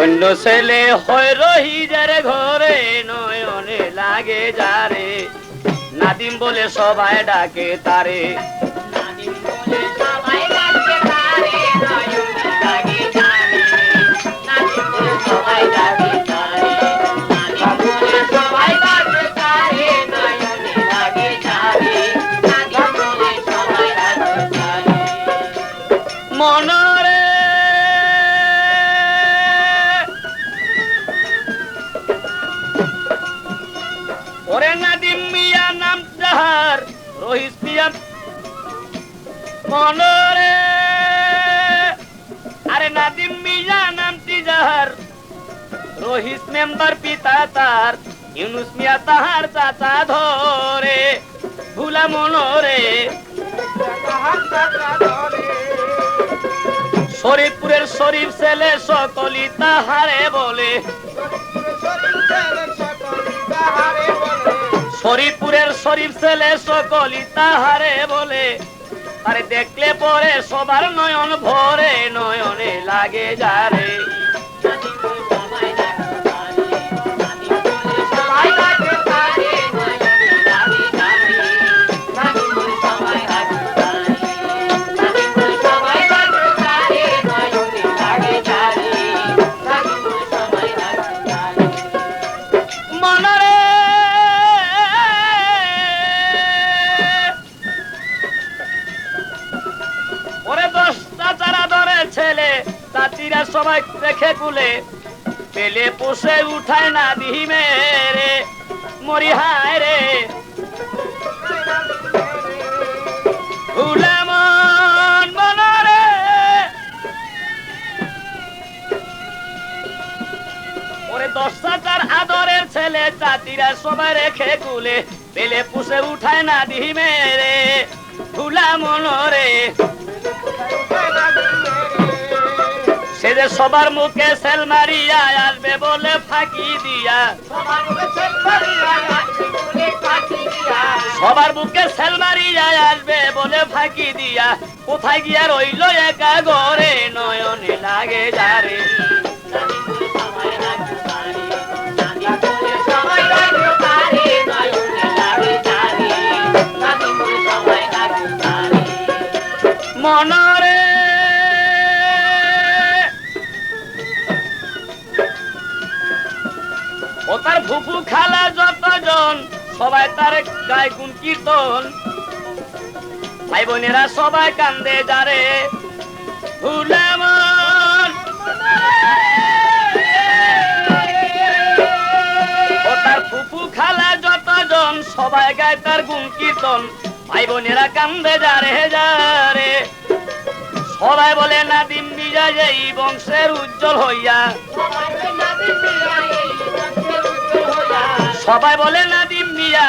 অন্য ছেলে হয় রহিজার ঘরে নয়নে লাগে যারে। নাদিম বলে সবাই ডাকে তারে। ওরে নাদিম মিয়া নাম যাহার রহিস মিয়া মনরে। আরে নাদিম মিয়া নামটি যাহার রহিস মেম্বার পিতা তার ইউনুস মিয়া তাহার চাচা ধরে। ভুলা মনরে। শরীফপুরের শরীফ ছেলে সকলি তাহারে বলে। শরীফ ছেলে সকলি তাহারে বলে। আরে দেখলে পরে সবার নয়ন ভরে নয়নে লাগে যারে। চাচিরা সবাই রেখে কুলে, পেলে পোষে উঠায় না দিহি মেরে মরি হায় রে দশ হাজার আদরের ছেলে চাচিরা সবাই রেখে কুলে, পেলে পুষে উঠায় না দিহি মেরে ভুলা মনরে। সে যে সবার মুখে সেল মারিয়া আসবে বলে ফাঁকি দিয়া। সবার মুখে সেল মারিয়া আসবে বলে ফাঁকি দিয়া। সবার বুকে সেল মারিয়া আসবে বলে ফাঁকি দিয়া। কোথায় গিয়া রইল একা ঘরে নয়নে লাগে যারে। খালা যতজন, সবাই তার গায়ে গুণ কীর্তন। ভাই বোনেরা সবাই কান্দে যারে। ভুলে ও তার ফুফু খালা যতজন, সবাই গায় তার গুণ কীর্তন। ভাই বোনেরা কান্দে যারে যারে। সবাই বলে, নাদিম বিজয়, এই বংশের উজ্জ্বল হইয়া। সবাই বলে, নাদিম মিয়া,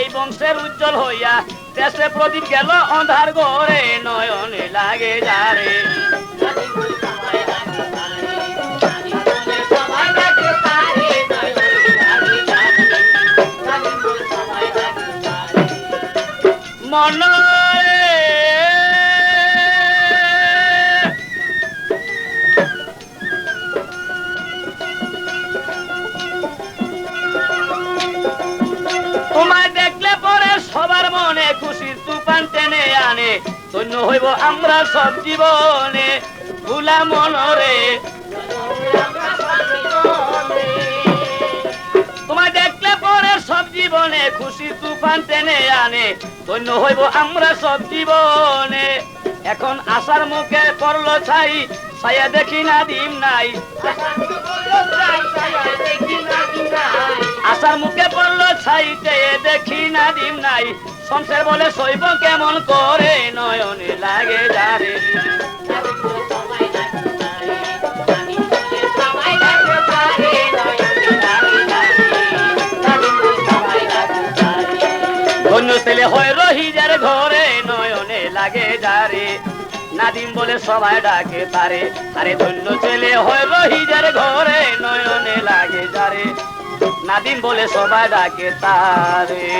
এই বংশের উজ্জ্বল হইয়া দেশে প্রদীপ গেল, অন্ধার ঘরে নয়নে লাগে যারে। নাদিম ধন্য হইব আমরা সব জীবনে, ভুলা মনরে। তোমায় দেখলে পরে সব জীবনে খুশি তুফান টেনে আনে। ধন্য হইব আমরা সব জীবনে। এখন আশার মুখে পড়ল ছাই, ছায়া দেখি না দিম নাই। আশার মুখে পড়ল ছাই দেখি না দিম নাই। সংসার বলে সইব কেমন করে? নয়নে লাগে যারে। ছেলে হয় রহিজার ঘরে, নয়নে লাগে যারে। নাদিম বলে সবাই ডাকে তারে। আরে ধন্য ছেলে হয় রহিজার ঘরে, নয়নে লাগে যারে। নাদিম বলে সবাই ডাকে তারে।